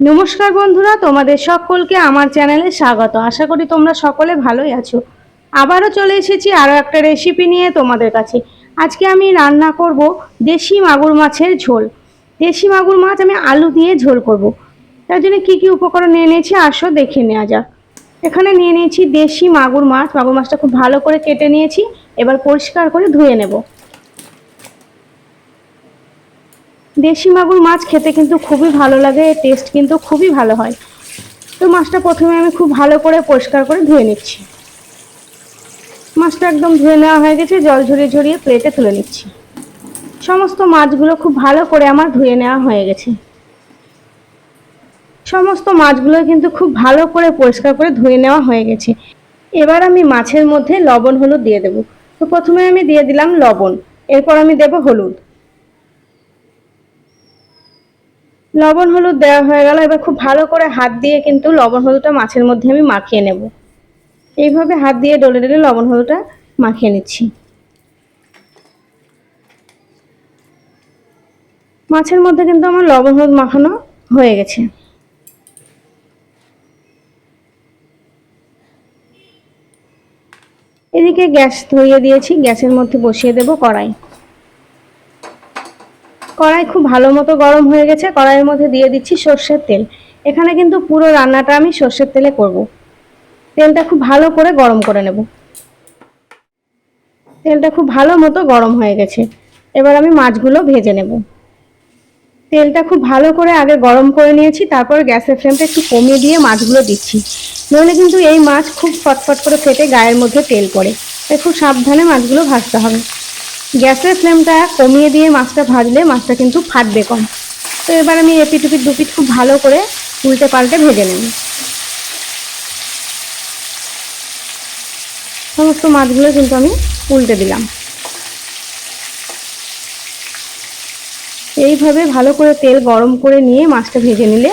নমস্কার বন্ধুরা, তোমাদের সকলকে আমার চ্যানেলে স্বাগত। আশা করি তোমরা সকলে ভালোই আছো। আবারও চলে এসেছি আরও একটা রেসিপি নিয়ে তোমাদের কাছে। আজকে আমি রান্না করব দেশি মাগুর মাছের ঝোল। দেশি মাগুর মাছ আমি আলু দিয়ে ঝোল করব। তার জন্য কী কী উপকরণ নিয়ে নিয়েছি আসো দেখে নেওয়া যাক। এখানে নিয়ে নিয়েছি দেশি মাগুর মাছ। মাগুর মাছটা খুব ভালো করে কেটে নিয়েছি। এবার পরিষ্কার করে ধুয়ে নেব। দেশি মাগুর মাছ খেতে কিন্তু খুবই ভালো লাগে, এর টেস্ট কিন্তু খুবই ভালো হয়। তো মাছটা প্রথমে আমি খুব ভালো করে পরিষ্কার করে ধুয়ে নিচ্ছি। মাছটা একদম ধুয়ে নেওয়া হয়ে গেছে, জল ঝরিয়ে ঝরিয়ে প্লেটে তুলে নিচ্ছি। সমস্ত মাছগুলো খুব ভালো করে আমার ধুয়ে নেওয়া হয়ে গেছে। সমস্ত মাছগুলো কিন্তু খুব ভালো করে পরিষ্কার করে ধুয়ে নেওয়া হয়ে গেছে। এবার আমি মাছের মধ্যে লবণ হলুদ দিয়ে দেবো। তো প্রথমে আমি দিয়ে দিলাম লবণ, এরপর আমি দেবো হলুদ। লবণ হলুদ দেওয়া হয়ে গেল। এবার খুব ভালো করে হাত দিয়ে কিন্তু লবণ হলুদটা মাছের মধ্যে আমি মাখিয়ে নেব। এইভাবে হাত দিয়ে ডলে ডলে লবণ হলুদটা মাখিয়ে নিচ্ছি। মাছের মধ্যে কিন্তু আমার লবণ হলুদ মাখানো হয়ে গেছে। এদিকে গ্যাস ধরিয়ে দিয়েছি। গ্যাসের মধ্যে বসিয়ে দেব কড়াই। কড়াই খুব ভালো মতো গরম হয়ে গেছে, কড়াইয়ের মধ্যে দিয়ে দিচ্ছি সর্ষের তেল। এখানে কিন্তু পুরো রান্নাটা আমি সর্ষের তেলে করব। তেলটা খুব ভালো করে গরম করে নেব। তেলটা খুব ভালো মতো গরম হয়ে গেছে। এবার আমি মাছগুলো ভেজে নেব। তেলটা খুব ভালো করে আগে গরম করে নিয়েছি, তারপর গ্যাসের ফ্লেমটা একটু কমিয়ে দিয়ে মাছগুলো দিচ্ছি। নইলে কিন্তু এই মাছ খুব ফটফট করে ফেটে গায়ের মধ্যে তেল পড়ে। তাই খুব সাবধানে মাছগুলো ভাজতে হবে। গ্যাসের ফ্লেমটা কমিয়ে দিয়ে মাছটা ভাজলে মাছটা কিন্তু ফাটবে কম। তো এবার আমি এপিট উপিট দুপিট খুব ভালো করে উল্টে পাল্টে ভেজে নেব। সমস্ত মাছগুলো কিন্তু আমি উল্টে দিলাম। এইভাবে ভালো করে তেল গরম করে নিয়ে মাছটা ভেজে নিলে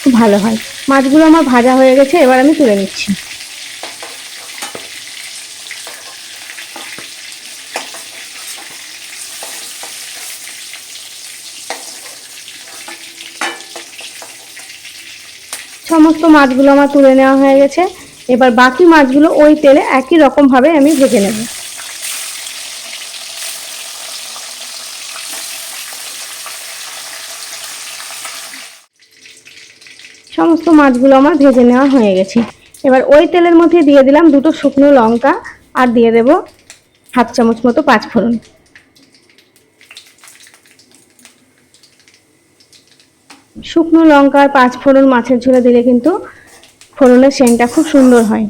খুব ভালো হয়। মাছগুলো আমার ভাজা হয়ে গেছে, এবার আমি তুলে নিচ্ছি। সমস্ত মাছগুলো আমার তুলে নেওয়া হয়ে গেছে। এবার বাকি মাছগুলো ওই তেলে একই রকমভাবে আমি ভেজে নেব। সমস্ত মাছগুলো আমার ভেজে নেওয়া হয়ে গেছে। এবার ওই তেলের মধ্যে দিয়ে দিলাম দুটো শুকনো লঙ্কা আর দিয়ে দেব হাফ চামচ মতো পাঁচফোড়ন। শুকনো লঙ্কা আর পাঁচ ফোড়ন মাছের ঝোলে দিলে কিন্তু ফোড়নের সেন্টটা খুব সুন্দর হয়।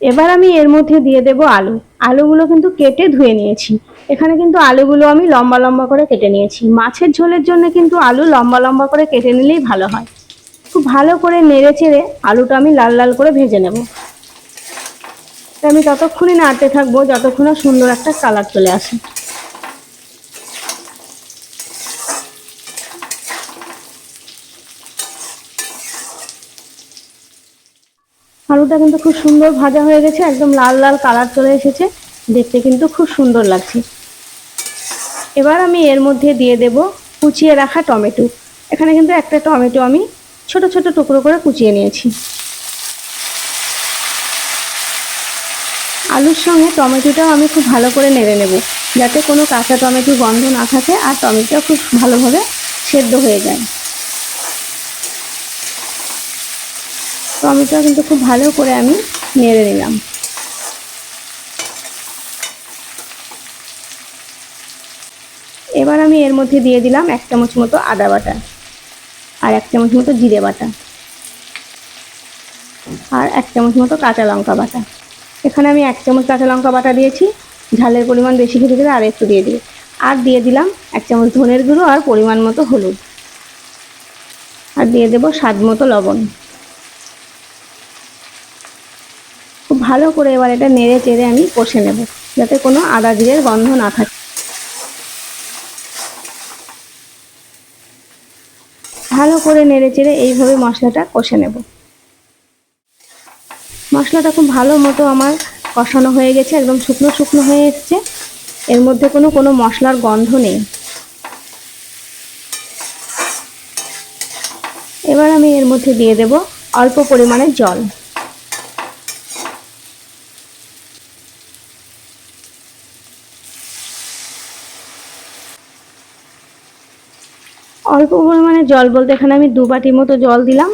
এবার আমি এর মধ্যে দিয়ে দেব আলু। আলুগুলো কিন্তু কেটে ধুয়ে নিয়েছি। এখানে কিন্তু আলুগুলো আমি লম্বা লম্বা করে কেটে নিয়েছি। মাছের ঝোলের জন্য কিন্তু আলু লম্বা লম্বা করে কেটে নিলেই ভালো হয়। খুব ভালো করে নেড়ে চেড়ে আলুটা আমি লাল লাল করে ভেজে নেব। আমি ততক্ষণই নাড়তে থাকব, যতক্ষণ সুন্দর একটা কালার চলে আসে। আলুটা কিন্তু খুব সুন্দর ভাজা হয়ে গেছে, একদম লাল লাল কালার চলে এসেছে। দেখতে কিন্তু খুব সুন্দর লাগছে। এবার আমি এর মধ্যে দিয়ে দেব কুচিয়ে রাখা টমেটো। এখানে কিন্তু একটা টমেটো আমি ছোট ছোট টুকরো করে কুচিয়ে নিয়েছি। আলুর সঙ্গে টমেটোটাও আমি খুব ভালো করে নেড়ে নেব, যাতে কোনো কাঁচা টমেটো গন্ধ না থাকে আর টমেটো খুব ভালোভাবে সেদ্ধ হয়ে যায়। টমেটো কিন্তু খুব ভালো করে আমি নেড়ে নিলাম। এবার আমি এর মধ্যে দিয়ে দিলাম এক চামচ মতো আদা বাটা আর এক চামচ মতো জিরে বাটা আর এক চামচ মতো কাঁচা লঙ্কা বাটা। এখানে আমি এক চামচ কাঁচা লঙ্কা বাটা দিয়েছি, ঝালের পরিমাণ বেশি খেতে গেলে আর একটু দিয়ে দিই। আর দিয়ে দিলাম এক চামচ ধনের গুঁড়ো আর পরিমাণ মতো হলুদ। আর দিয়ে দেবো স্বাদ মতো লবণ খুব ভালো করে এবার এটা নেড়ে চেড়ে আমি কষে নেব, যাতে কোনো আদা জিরের গন্ধ না থাকে। ভালো করে নেড়ে চেড়ে এইভাবে মশলাটা কষে নেব। মশলাটা খুব ভালো মতো আমার কষানো হয়ে গেছে, একদম শুকনো শুকনো হয়ে এসছে। এর মধ্যে কোনো কোনো মশলার গন্ধ নেই। এবার আমি এর মধ্যে দিয়ে দেব অল্প পরিমাণে জল। অল্প পরিমাণে জল বলতে এখানে আমি দু বাটি মতো জল দিলাম।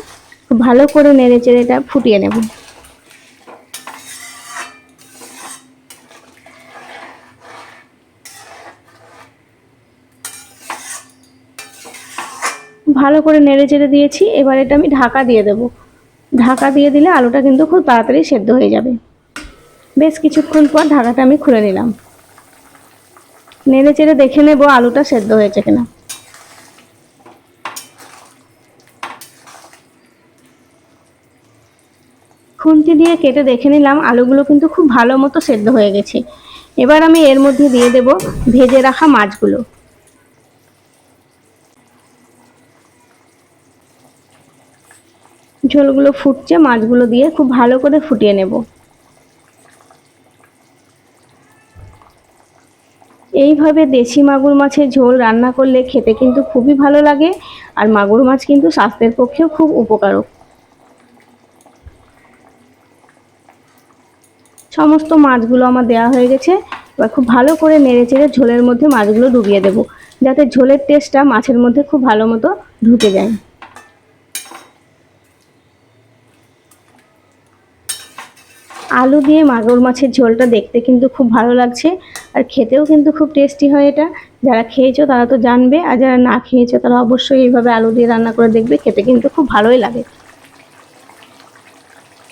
ভালো করে নেড়ে চেড়ে এটা ফুটিয়ে নেব। ভালো করে নেড়ে চেড়ে দিয়েছি, এবার এটা আমি ঢাকা দিয়ে দেব। ঢাকা দিয়ে দিলে আলুটা কিন্তু খুব তাড়াতাড়ি সেদ্ধ হয়ে যাবে। বেশ কিছুক্ষণ পর ঢাকাটা আমি খুলে নিলাম। নেড়ে চেড়ে দেখে নেব আলুটা সেদ্ধ হয়েছে কিনা। খুন্তি দিয়ে কেটে দেখে নিলাম, আলুগুলো কিন্তু খুব ভালো মতো সেদ্ধ হয়ে গেছে। এবার আমি এর মধ্যে দিয়ে দেব ভেজে রাখা মাছগুলো। ঝোলগুলো ফুটছে, মাছগুলো দিয়ে খুব ভালো করে ফুটিয়ে নেব। এইভাবে দেশি মাগুর মাছের ঝোল রান্না করলে খেতে কিন্তু খুবই ভালো লাগে, আর মাগুর মাছ কিন্তু স্বাস্থ্যের পক্ষেও খুব উপকারক। সমস্ত মাছগুলো আমার দেওয়া হয়ে গেছে। এবার খুব ভালো করে নেড়ে চেড়ে ঝোলের মধ্যে মাছগুলো ডুবিয়ে দেব, যাতে ঝোলের টেস্টটা মাছের মধ্যে খুব ভালো মতো ঢুকে যায়। আলু দিয়ে মাগুর মাছের ঝোলটা দেখতে কিন্তু খুব ভালো লাগছে, আর খেতেও কিন্তু খুব টেস্টি হয় এটা। যারা খেয়েছো তারা তো জানবে, আর যারা না খেয়েছো তারা অবশ্যই এইভাবে আলু দিয়ে রান্না করে দেখবে, খেতে কিন্তু খুব ভালোই লাগে।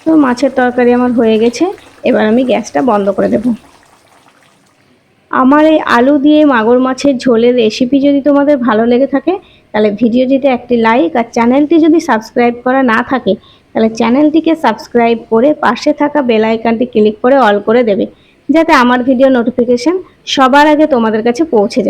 তো মাছের তরকারি আমার হয়ে গেছে। এবার আমি গ্যাসটা বন্ধ করে দেব। আমার এই আলু দিয়ে মাগুর মাছের ঝোলের রেসিপি যদি তোমাদের ভালো লেগে থাকে, তাহলে ভিডিওটিতে একটি লাইক আর চ্যানেলটি যদি সাবস্ক্রাইব করা না থাকে, তাহলে চ্যানেলটিকে সাবস্ক্রাইব করে পাশে থাকা বেল আইকনটি ক্লিক করে অল করে দেবে, যাতে আমার ভিডিও নোটিফিকেশান সবার আগে তোমাদের কাছে পৌঁছে যায়।